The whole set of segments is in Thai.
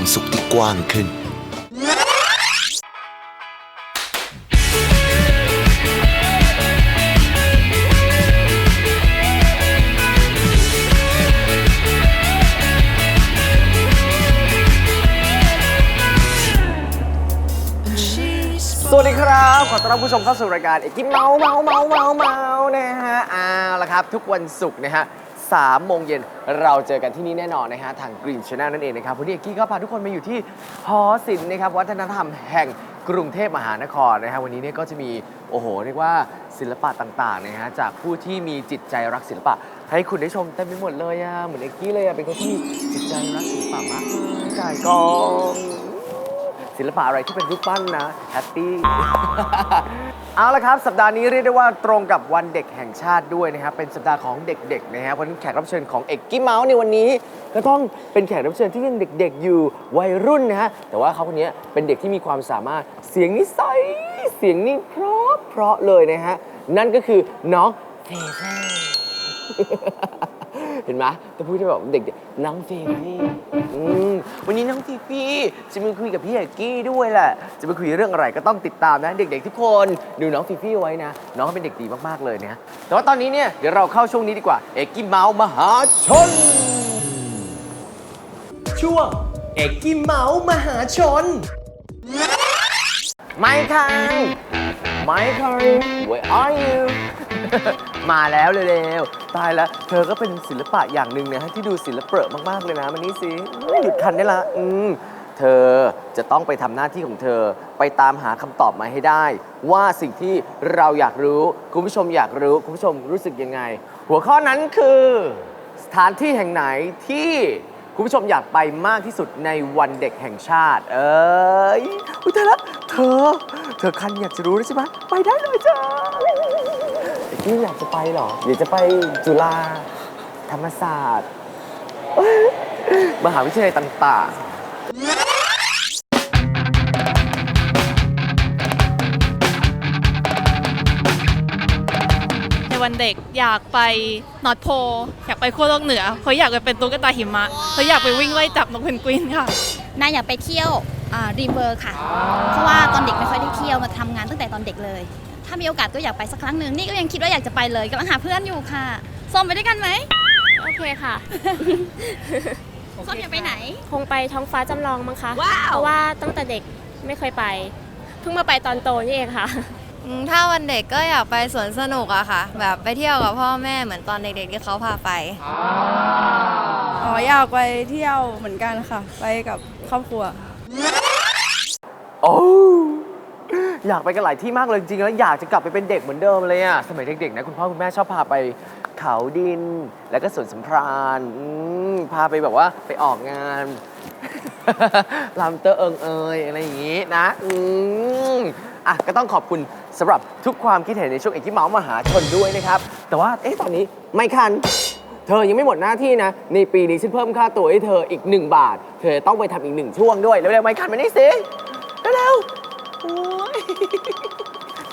ความสุขที่กว้างขึ้น สวัสดีครับ ขอต้อนรับผู้ชมเข้าสู่รายการเอกกิเมาเมาเมาเมาเมานะฮะเอาละครับ ทุกวันศุกร์นะฮะ สามโมงเย็นเราเจอกันที่นี่แน่นอนนะฮะทาง Green Channel นั่นเองนะครับวันนี้เอกกี้ก็พาทุกคนมาอยู่ที่หอศิลป์นะครับวัฒนธรรมแห่งกรุงเทพมหานครนะฮะวันนี้เนี่ยก็จะมีโอ้โหเรียกว่าศิลปะต่างๆนะฮะจากผู้ที่มีจิตใจรักศิลปะ ให้คุณได้ชมเต็มไปหมดเลยอะเหมือนเอกกี้เลยอะเป็นคนที่จิตใจรักศิลปะมากจ่ายกอง ศิลปะอะไรที่เป็นรูปปั้นนะแฮปปี้ เอาละครับ สัปดาห์นี้เรียกได้ว่าตรงกับวันเด็กแห่งชาติด้วยนะครับเป็นสัปดาห์ของเด็กๆนะฮะเพราะฉะนั้นแขกรับเชิญของเอกกี้เมาส์ในวันนี้ ก็ต้องเป็นแขกรับเชิญที่ยังเด็ก ๆ อยู่วัยรุ่นนะฮะแต่ว่าเขาคนนี้เป็นเด็กที่มีความสามารถเสียงนิสัยเสียงนี่เพราะเพราะเลยนะฮะนั่นก็คือน้องเฟเฟ เห็นไหมจะพูดที่แบบเด็กๆน้องฟีฟี่อืมวันนี้น้องฟีฟี่จะมาคุยกับพี่เอกกี้ด้วยแหละ จะมาคุยเรื่องอะไรก็ต้องติดตามนะ เด็กๆทุกคนดูน้องฟีฟี่ไว้นะ น้องเขาเป็นเด็กดีมากๆเลยนะแต่ว่าตอนนี้เนี่ยเดี๋ยวเราเข้าช่วงนี้ดีกว่า เอกกี้เมาส์มหาชน ช่วงเอกกี้เมาส์มหาชน ไม่คันไม่คัน where are you มาแล้วเร็วๆตายแล้ว เธอก็เป็นศิลปะอย่างหนึ่งนะฮะที่ดูศิลปะมากๆเลยนะมันนี่สิหยุดคันได้ละ อืมเธอจะต้องไปทำหน้าที่ของเธอไปตามหาคำตอบมาให้ได้ ว่าสิ่งที่เราอยากรู้ คุณผู้ชมอยากรู้ คุณผู้ชมรู้สึกยังไง หัวข้อนั้นคือ สถานที่แห่งไหนที่คุณผู้ชมอยากไปมากที่สุดในวันเด็กแห่งชาติ เอ้ยอุ้ยแต่ละเธอ เธอคันอยากจะรู้แล้วใช่ไหมไปได้เลยจ้า ไอ้กี้อยากจะไปเหรอ เดี๋ยวจะไปจุฬาธรรมศาสตร์ มหาวิทยาลัยต่างๆ ในวันเด็กอยากไปนอร์ทโพลอยากไปขั้วโลกเหนือเขาะอยากไปเป็นตุ๊กตาหิมะเขาอยากไปวิ่งไล่จับนกเพนกวินค่ะนายอยากไปเที่ยวรีเวอร์ค่ะ เพราะว่าตอนเด็กไม่ค่อยได้เที่ยวมาทำงานตั้งแต่ตอนเด็กเลย ถ้ามีโอกาสก็อยากไปสักครั้งหนึ่งนี่ก็ยังคิดว่าอยากจะไปเลยกำลังหาเพื่อนอยู่ค่ะส้มไปด้วยกันไหมโอเคค่ะ ส้มอยากไปไหน คงไปท้องฟ้าจำลองมั้งคะว้าว เพราะว่าตั้งแต่เด็กไม่เคยไป เพิ่งมาไปตอนโตนี่เองค่ะ อืมถ้าวันเด็กก็อยากไปสวนสนุกอะค่ะ แบบไปเที่ยวกับพ่อแม่เหมือนตอนเด็กๆที่เขาพาไป อ๋ออยากไปเที่ยวเหมือนกันค่ะ ไปกับครอบครัว โอ้ อยากไปกันหลายที่มากเลยจริงๆแล้วอยากจะกลับไปเป็นเด็กเหมือนเดิมเลยอะสมัยเด็กๆนะคุณพ่อคุณแม่ชอบพาไปเขาดิน แล้วก็สวนสำราญอืมพาไปแบบว่าไปออกงาน ลำเตอเอิงเอยอะไรอย่างงี้นะอืมอะก็ต้องขอบคุณสำหรับทุกความคิดเห็นในช่วงเอกที่เมาส์มหาชนด้วยนะครับ แต่ว่าเอ๊ะตอนนี้ไม่คัน เธอยังไม่หมดหน้าที่นะ ในปีนี้ฉันเพิ่มค่าตัวให้เธออีก 1 บาท เธอต้องไปทำอีกหนึ่งช่วงด้วย เร็วๆไม่คันมานี่สิ เร็วๆ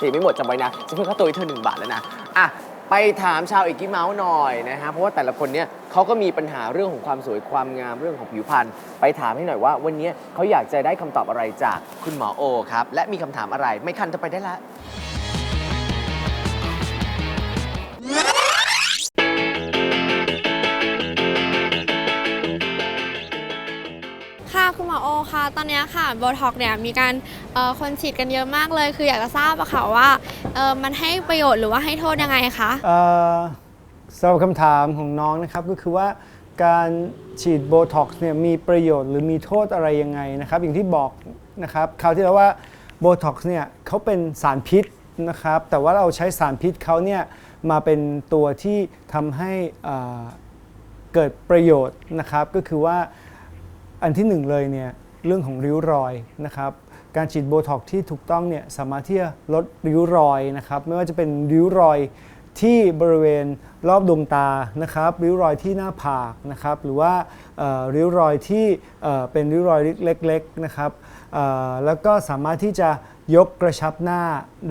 นี่ไม่หมดจำไว้นะฉันเพิ่มค่าตัวให้เธอหนึ่งบาทแล้วนะอะไปถามชาวเอกกี้เมาส์หน่อยนะฮะเพราะว่าแต่ละคนเนี่ยเขาก็มีปัญหาเรื่องของความสวยความงามเรื่องของผิวพรรณไปถามให้หน่อยว่า วันนี้เขาอยากจะได้คำตอบอะไรจากคุณหมอโอครับ และมีคำถามอะไรไม่คันจะไปได้ละ ค่ะ คุณหมอโอค่ะ ตอนเนี้ยค่ะโบท็อกเนี่ยมีการ คนฉีดกันเยอะมากเลย คืออยากจะทราบอะค่ะว่ามันให้ประโยชน์หรือว่าให้โทษยังไงคะเอ่อสำหรับคำถามของน้องนะครับก็คือว่าการฉีดโบท็อกซ์เนี่ยมีประโยชน์หรือมีโทษอะไรยังไงนะครับ อย่างที่บอกนะครับคราวที่แล้วว่าโบท็อกซ์เนี่ยเขาเป็นสารพิษนะครับ แต่ว่าเราใช้สารพิษเขาเนี่ยมาเป็นตัวที่ทำให้เกิดประโยชน์นะครับ ก็คือว่าอันที่หนึ่งเลยเนี่ยเรื่องของริ้วรอยนะครับ การฉีดโบท็อกที่ถูกต้องเนี่ยสามารถที่จะลดริ้วรอยนะครับไม่ว่าจะเป็นริ้วรอยที่บริเวณรอบดวงตานะครับริ้วรอยที่หน้าผากนะครับหรือว่าริ้วรอยที่เป็นริ้วรอยเล็กๆนะครับแล้วก็สามารถที่จะยกกระชับหน้า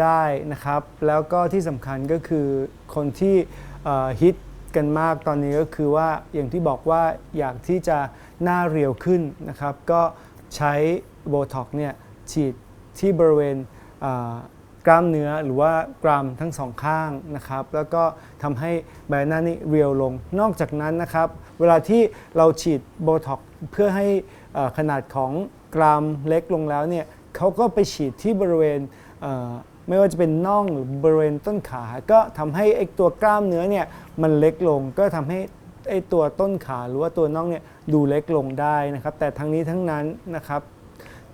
ได้นะครับ แล้วก็ที่สำคัญก็คือคนที่ฮิตกันมากตอนนี้ก็คือว่าอย่างที่บอกว่าอยากที่จะหน้าเรียวขึ้นนะครับ ก็ใช้โบท็อกเนี่ย ฉีดที่บริเวณกล้ามเนื้อหรือว่ากรามทั้งสองข้างนะครับ แล้วก็ทำให้ใบหน้านี่เรียวลง นอกจากนั้นนะครับ เวลาที่เราฉีดโบท็อกเพื่อให้ขนาดของกรามเล็กลงแล้วเนี่ยเขาก็ไปฉีดที่บริเวณไม่ว่าจะเป็นน่องหรือบริเวณต้นขา ก็ทำให้ไอ้ตัวกล้ามเนื้อเนี่ยมันเล็กลง ก็ทำให้ไอ้ตัวต้นขาหรือว่าตัวน่องเนี่ยดูเล็กลงได้นะครับ แต่ทั้งนี้ทั้งนั้นนะครับ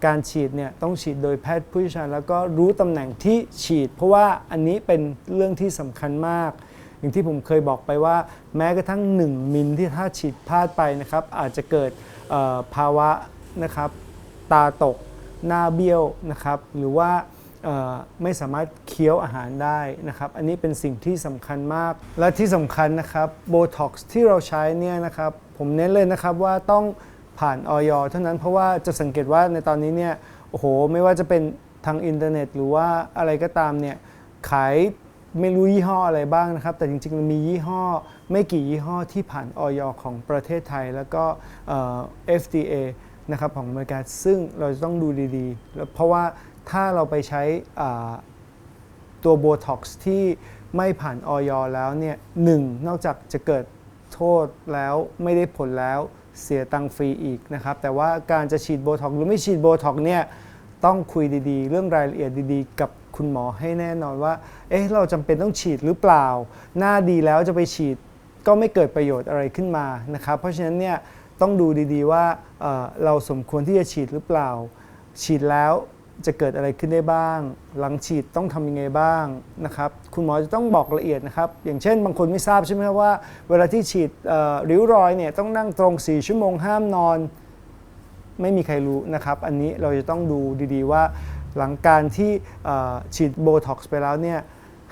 การฉีดเนี่ยต้องฉีดโดยแพทย์ผู้เชี่ยวชาญแล้วก็รู้ตำแหน่งที่ฉีด เพราะว่าอันนี้เป็นเรื่องที่สำคัญมาก อย่างที่ผมเคยบอกไปว่า แม้กระทั่ง 1 มิลที่ถ้าฉีดพลาดไปนะครับอาจจะเกิดภาวะนะครับตาตกหน้าเบี้ยวนะครับหรือว่าไม่สามารถเคี้ยวอาหารได้นะครับ อันนี้เป็นสิ่งที่สำคัญมาก และที่สำคัญนะครับโบท็อกซ์ที่เราใช้เนี่ยนะครับผมเน้นเลยนะครับว่าต้อง ผ่านออยเท่านั้นเพราะว่าจะสังเกตว่าในตอนนี้เนี่ยโอ้โหไม่ว่าจะเป็นทางอินเทอร์เน็ต หรือว่าอะไรก็ตามเนี่ยขายไม่รู้ยี่ห้ออะไรบ้างนะครับ แต่จริงๆมันมียี่ห้อไม่กี่ยี่ห้อที่ผ่านออยของประเทศไทย แล้วก็เอ่อ FDA นะครับของอเมริกาซึ่งเราจะต้องดูดีๆแล้วเพราะว่าถ้าเราไปใช้ตัวโบท็อกซ์ที่ไม่ผ่านออยแล้วเนี่ยหนึ่งนอกจากจะเกิดโทษแล้วไม่ได้ผลแล้ว เสียตังค์ฟรีอีกนะครับ แต่ว่าการจะฉีดโบท็อกหรือไม่ฉีดโบท็อกเนี่ยต้องคุยดีๆ เรื่องรายละเอียดดีๆ กับคุณหมอให้แน่นอนว่า เอ๊ะ เราจำเป็นต้องฉีดหรือเปล่า หน้าดีแล้วจะไปฉีดก็ไม่เกิดประโยชน์อะไรขึ้นมานะครับ เพราะฉะนั้นเนี่ยต้องดูดีๆว่าเเราสมควรที่จะฉีดหรือเปล่า ฉีดแล้ว จะเกิดอะไรขึ้นได้บ้าง หลังฉีดต้องทำยังไงบ้างนะครับคุณหมอจะต้องบอกละเอียดนะครับ อย่างเช่นบางคนไม่ทราบใช่ไหมครับว่า เวลาที่ฉีดริ้วรอยเนี่ยต้องนั่งตรง 4 ชั่วโมงห้ามนอน ไม่มีใครรู้นะครับ อันนี้เราจะต้องดูดีๆว่าหลังการที่ฉีดโบท็อกซ์ไปแล้วเนี่ย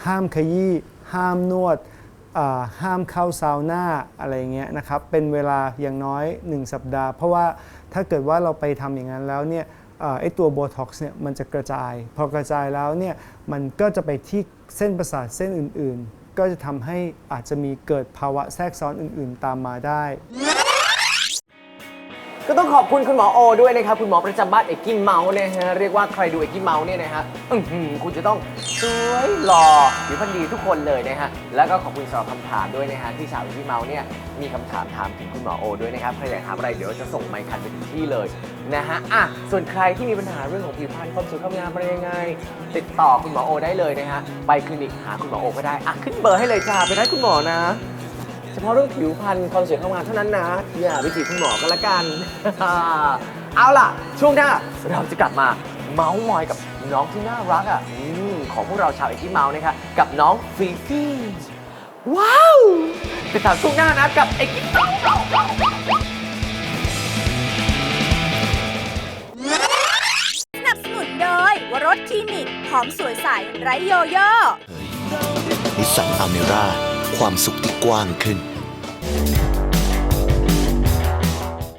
ห้ามขยี้ห้ามนวดห้ามเข้าซาวน่าอะไรเงี้ยนะครับเป็นเวลาอย่างน้อย 1 สัปดาห์ เพราะว่าถ้าเกิดว่าเราไปทำอย่างนั้นแล้วเนี่ย ไอตัวโบท็อกซ์เนี่ยมันจะกระจาย พอกระจายแล้วเนี่ยมันก็จะไปที่เส้นประสาทเส้นอื่นๆ ก็จะทำให้อาจจะมีเกิดภาวะแทรกซ้อนอื่นๆตามมาได้ ก็ต้องขอบคุณคุณหมอโอด้วยนะครับ คุณหมอประจำบ้านเอกกี้เมาส์เนี่ยฮะเรียกว่าใครดูเอกกี้เมาส์เนี่ยนะฮะอื้อหือคุณจะต้องสวยหล่อผิวพรรณดีทุกคนเลยนะฮะแล้วก็ขอบคุณสำหรับคำถามด้วยนะฮะที่ชาวเอกกี้เมาส์เนี่ยมีคำถามถามถึงคุณหมอโอด้วยนะครับใครอยากถามอะไรเดี๋ยวจะส่งไมค์คันไปถึงที่เลยนะฮะอะส่วนใครที่มีปัญหาเรื่องของผิวพรรณความสวยความงามอะไรยังไง ติดต่อคุณหมอโอได้เลยนะฮะไปคลินิกหาคุณหมอโอก็ได้อะขึ้นเบอร์ให้เลยจ้าไปได้คุณหมอนะ พาะเรื่องผิวพรรณความสวยความงามเท่านั้นนะอย่าไปจีบคุณหมอกันละกัน เอาล่ะ ช่วงหน้าเราจะกลับมาเมาส์มอยกับน้องที่น่ารักอะอมของพวกเราชาวเอกที่เมาส์นะคะกับน้องฟีฟี่ว้าวติดตามช่วงหน้านะกับเอกที่เมาส์สนับสนุนโดยวรสคลินิกหอมสวยใสไร้โยโย่นิสสันอเมร่าความสุขที่กว้างขึ้น Thank you.